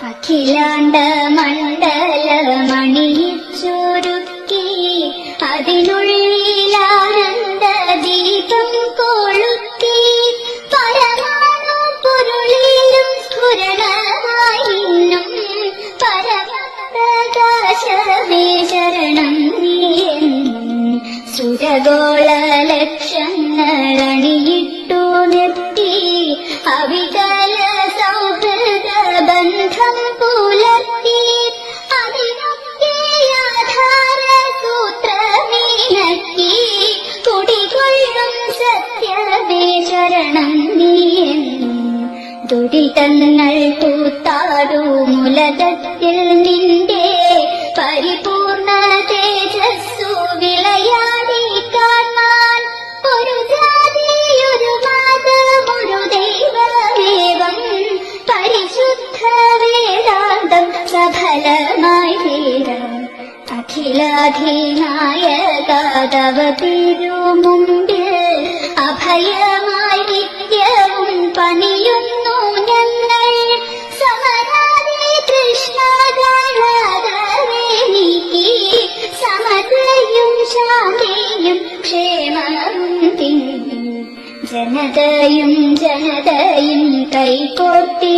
അഖിലാണ്ട മണ്ഡല മണിച്ചുരുക്കി അതിനുള്ളിലാനന്ദ ദീപം കൊളുത്തി. പരമാണു പൊരുളിലും സ്ഫുരണമായിന്നും പരമപ്രകാശമേ ശരണം സുരഗോള ലക്ഷങ്ങളണിയിട്ടു കുടികൊള്ളും സത്യമേ ശരണം നീയെന്നും ദുരിതങ്ങൾ പൂത്താടൂ മുലകത്തിൽ നിന്റെ പരിപൂർണ തേജസ്സു വിളയാടി കാണാൻ ഒരു ജാതി ഒരു മതം ഒരു ദൈവമേവം പരിശുദ്ധ വേദാന്തം സഫലമായി തീരാൻ അഖിലാധിനായക തവ തിരുമുമ്പിൽ അഭയമായി നിത്യവും പണിയുന്നു ഞങ്ങൾ ക്ഷേമവും തിങ്ങി ജനതയും ജനതയും കൈകോർത്തിണങ്ങി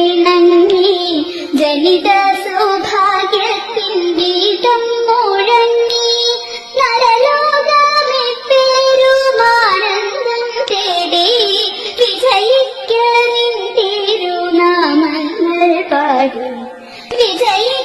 തിരുനാമങ്ങൾ